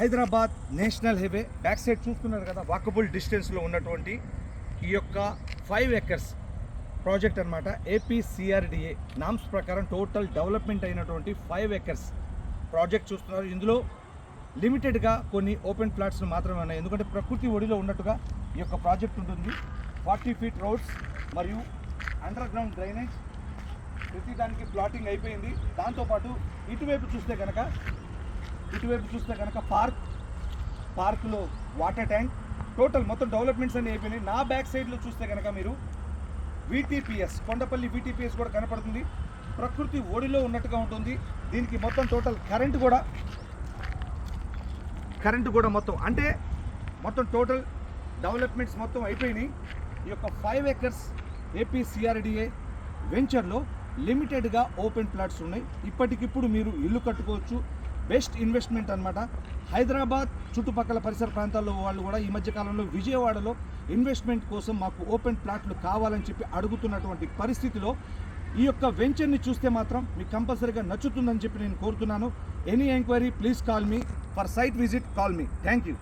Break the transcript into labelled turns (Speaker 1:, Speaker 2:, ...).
Speaker 1: Hyderabad national highway back side చూస్తున్నారు కదా walkable డిస్టెన్స్లో ఉన్నటువంటి ఈ యొక్క ఫైవ్ ఎకర్స్ ప్రాజెక్ట్ అనమాట ఏపీసీఆర్డిఏ నామ్స్ ప్రకారం టోటల్ డెవలప్మెంట్ అయినటువంటి ఫైవ్ ఎకర్స్ ప్రాజెక్ట్ చూస్తున్నారు. ఇందులో లిమిటెడ్గా కొన్ని ఓపెన్ ప్లాట్స్ మాత్రమే ఉన్నాయి. ఎందుకంటే ప్రకృతి ఒడిలో ఉన్నట్టుగా ఈ యొక్క ప్రాజెక్ట్ ఉంటుంది. ఫార్టీ ఫీట్ రోడ్స్ మరియు అండర్ గ్రౌండ్ డ్రైనేజ్. ప్రతి దానికి ప్లాటింగ్ అయిపోయింది. దాంతోపాటు ఇటువైపు చూస్తే కనుక ఇటువైపు చూస్తే కనుక పార్క్ పార్క్లో వాటర్ ట్యాంక్ టోటల్ మొత్తం డెవలప్మెంట్స్ అన్ని అయిపోయినాయి. నా బ్యాక్ సైడ్లో చూస్తే కనుక మీరు విటిపిఎస్ కొండపల్లి విటిపిఎస్ కూడా కనపడుతుంది. ప్రకృతి ఒడిలో ఉన్నట్టుగా ఉంటుంది. దీనికి మొత్తం టోటల్ కరెంట్ కూడా కరెంట్ కూడా మొత్తం అంటే మొత్తం టోటల్ డెవలప్మెంట్స్ మొత్తం అయిపోయినాయి. ఈ యొక్క ఫైవ్ ఏకర్స్ ఏపీ సిఆర్డిఏ వెంచర్లో లిమిటెడ్గా ఓపెన్ ప్లాట్స్ ఉన్నాయి. ఇప్పటికిప్పుడు మీరు ఇల్లు కట్టుకోవచ్చు బెస్ట్ ఇన్వెస్ట్మెంట్ అన్నమాట. హైదరాబాద్ చుట్టుపక్కల పరిసర ప్రాంతాల్లో వాళ్ళు కూడా ఈ మధ్యకాలంలో విజయవాడలో ఇన్వెస్ట్మెంట్ కోసం మాకు ఓపెన్ ప్లాట్లు కావాలని చెప్పి అడుగుతున్నటువంటి పరిస్థితిలో ఈ యొక్క వెంచర్ని చూస్తే మాత్రం మీకు కంపల్సరీగా నచ్చుతుందని చెప్పి నేను కోరుతున్నాను. Any enquiry please call me for site visit call me thank you